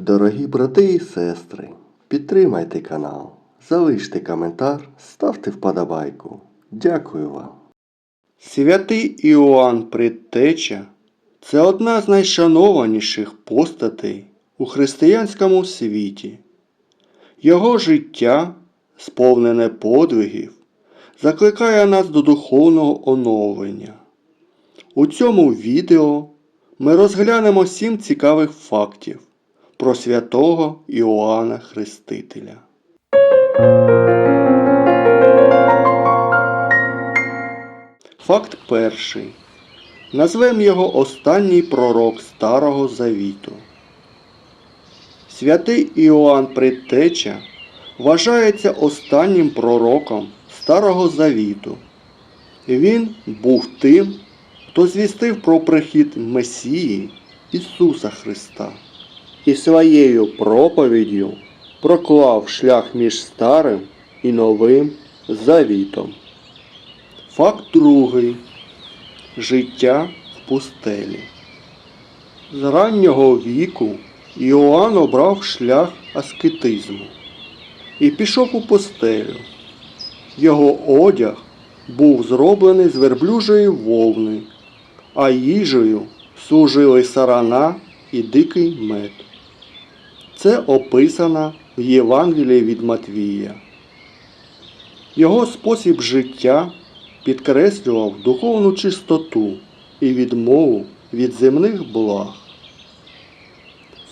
Дорогі брати і сестри, підтримайте канал, залиште коментар, ставте вподобайку. Дякую вам. Святий Іоанн Предтеча це одна з найшанованіших постатей у християнському світі. Його життя, сповнене подвигів, закликає нас до духовного оновлення. У цьому відео ми розглянемо сім цікавих фактів про святого Іоанна Хрестителя. Факт перший. Назвемо його останній пророк Старого Завіту. Святий Іоанн Предтеча вважається останнім пророком Старого Завіту. Він був тим, хто звістив про прихід Месії Ісуса Христа і своєю проповіддю проклав шлях між старим і новим завітом. Факт другий. Життя в пустелі. З раннього віку Іоанн обрав шлях аскетизму і пішов у пустелю. Його одяг був зроблений з верблюжої вовни, а їжею служили сарана і дикий мед. Це описано в Євангелії від Матвія. Його спосіб життя підкреслював духовну чистоту і відмову від земних благ.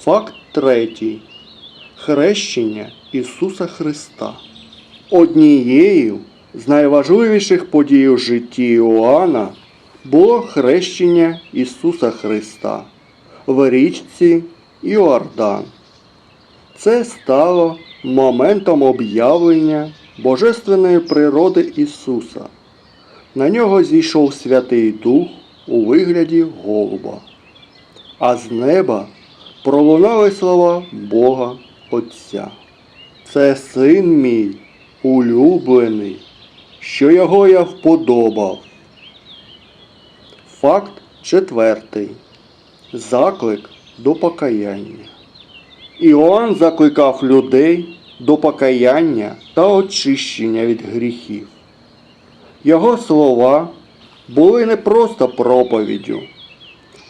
Факт третій. Хрещення Ісуса Христа. Однією з найважливіших подій у житті Іоанна було хрещення Ісуса Христа в річці Іордан. Це стало моментом об'явлення Божественної природи Ісуса. На нього зійшов Святий Дух у вигляді голуба, а з неба пролунали слова Бога Отця. Це син мій улюблений, що його я вподобав. Факт четвертий. Заклик до покаяння. Іоанн закликав людей до покаяння та очищення від гріхів. Його слова були не просто проповіддю.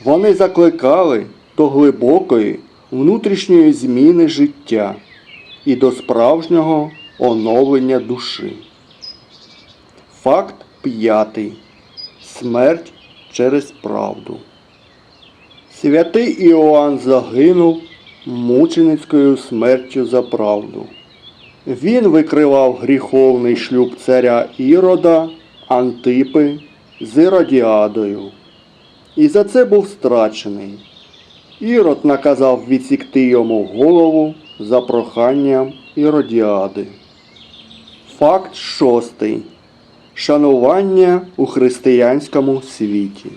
Вони закликали до глибокої внутрішньої зміни життя і до справжнього оновлення душі. Факт п'ятий. Смерть через правду. Святий Іоанн загинув мученицькою смертю за правду. Він викривав гріховний шлюб царя Ірода Антипи з Іродіадою. І за це був страчений. Ірод наказав відсікти йому голову за проханням Іродіади. Факт шостий. Шанування у християнському світі.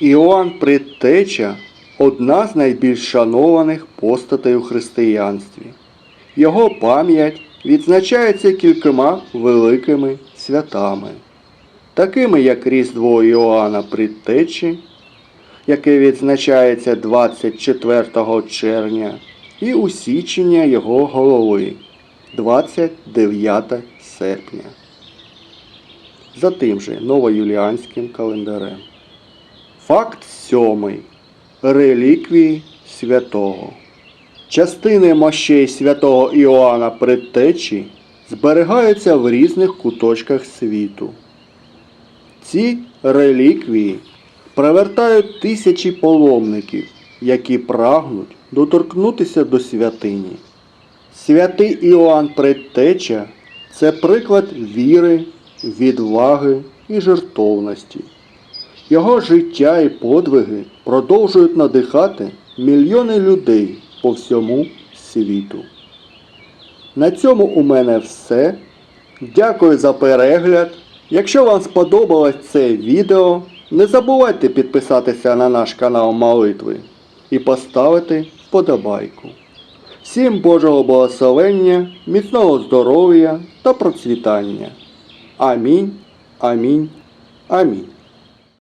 Іоанн Предтеча одна з найбільш шанованих постатей у християнстві. Його пам'ять відзначається кількома великими святами, такими як Різдво Іоанна Предтечі, яке відзначається 24 червня, і усічення його голови 29 серпня. За тим же новоюліанським календарем. Факт сьомий. Реліквії святого. Частини мощей святого Іоанна Предтечі зберігаються в різних куточках світу. Ці реліквії привертають тисячі паломників, які прагнуть доторкнутися до святині. Святий Іоанн Предтеча це приклад віри, відваги і жертовності. Його життя і подвиги продовжують надихати мільйони людей по всьому світу. На цьому у мене все. Дякую за перегляд. Якщо вам сподобалось це відео, не забувайте підписатися на наш канал Молитви і поставити вподобайку. Всім Божого благословення, міцного здоров'я та процвітання. Амінь, амінь, амінь.